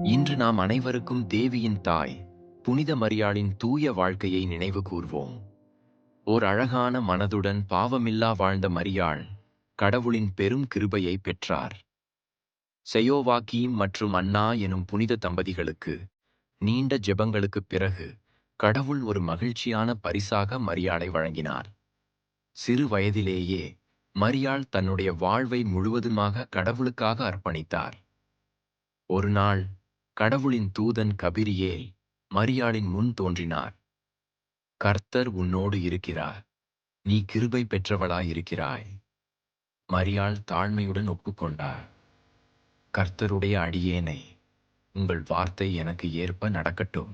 இன்று நாம் அனைவருக்கும் தேவியின் தாய் புனித மரியாளின் தூய வாழ்க்கையை நினைவு கூர்வோம். ஓர் அழகான மனதுடன் பாவமில்லா வாழ்ந்த மரியாள் கடவுளின் பெரும் கிருபையை பெற்றார். செயோவாக்கீம் மற்றும் அன்னா எனும் புனித தம்பதிகளுக்கு நீண்ட ஜெபங்களுக்குப் பிறகு கடவுள் ஒரு மகிழ்ச்சியான பரிசாக மரியாளை வழங்கினார். சிறு வயதிலேயே மரியாள் தன்னுடைய வாழ்வை முழுவதுமாக கடவுளுக்காக அர்ப்பணித்தார். ஒரு நாள் கடவுளின் தூதன் கபிரியேல் மரியாளின் முன் தோன்றினார். கர்த்தர் உன்னோடு இருக்கிறார். நீ கிருபை பெற்றவளாயிருக்கிறாய். மரியாள் தாழ்மையுடன் ஒப்புக்கொண்டார். கர்த்தருடைய அடியேனை உங்கள் வார்த்தை எனக்கு ஏற்ப நடக்கட்டும்.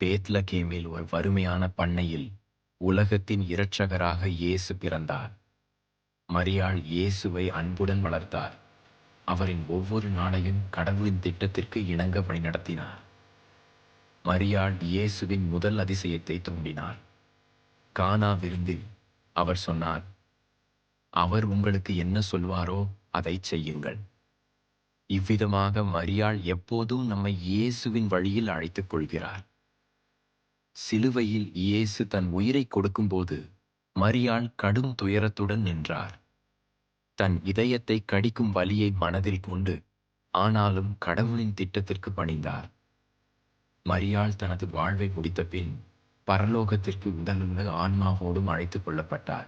பேத்லகேமில் ஒரு வறுமையான பண்ணையில் உலகத்தின் இரட்சகராக இயேசு பிறந்தார். மரியாள் இயேசுவை அன்புடன் வளர்த்தார். அவரின் ஒவ்வொரு நாளையும் கடவுளின் திட்டத்திற்கு இணங்க வழிநடத்தினார் மரியாள் இயேசுவின் முதல் அதிசயத்தை தூண்டினார். கானா விருந்தில் அவர் சொன்னார் அவர் உங்களுக்கு என்ன சொல்வாரோ அதை செய்யுங்கள். இவ்விதமாக மரியாள் எப்போதும் நம்மை இயேசுவின் வழியில் அழைத்துக் கொள்கிறார். சிலுவையில் இயேசு தன் உயிரை கொடுக்கும்போது மரியாள் கடும் துயரத்துடன் நின்றார். தன் இதயத்தை கடிக்கும் வலியை மனதில் கொண்டு ஆனாலும் கடவுளின் திட்டத்திற்கு பணிந்தார். மரியாள் தனது வாழ்வை முடித்த பின் பரலோகத்திற்கு உடலுள்ள ஆன்மாவோடும் அழைத்துக் கொள்ளப்பட்டார்.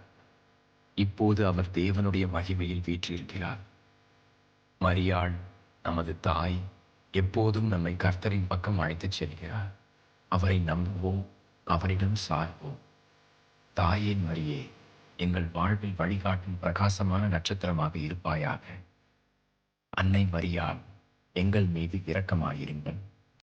இப்போது அவர் தேவனுடைய மகிமையில் வீற்றிருக்கிறார். மரியாள் நமது தாய் எப்போதும் நம்மை கர்த்தரின் பக்கம் அழைத்துச் செல்கிறார். அவரை நம்புவோம் அவரிடம் சார்வோம். தாயே மரியே எங்கள் வாழ்வில் வழிகாட்டும் பிரகாசமான நட்சத்திரமாக இருப்பாயாக. அன்னை மரியா எங்கள் மீது இரக்கமாயிருங்கள்.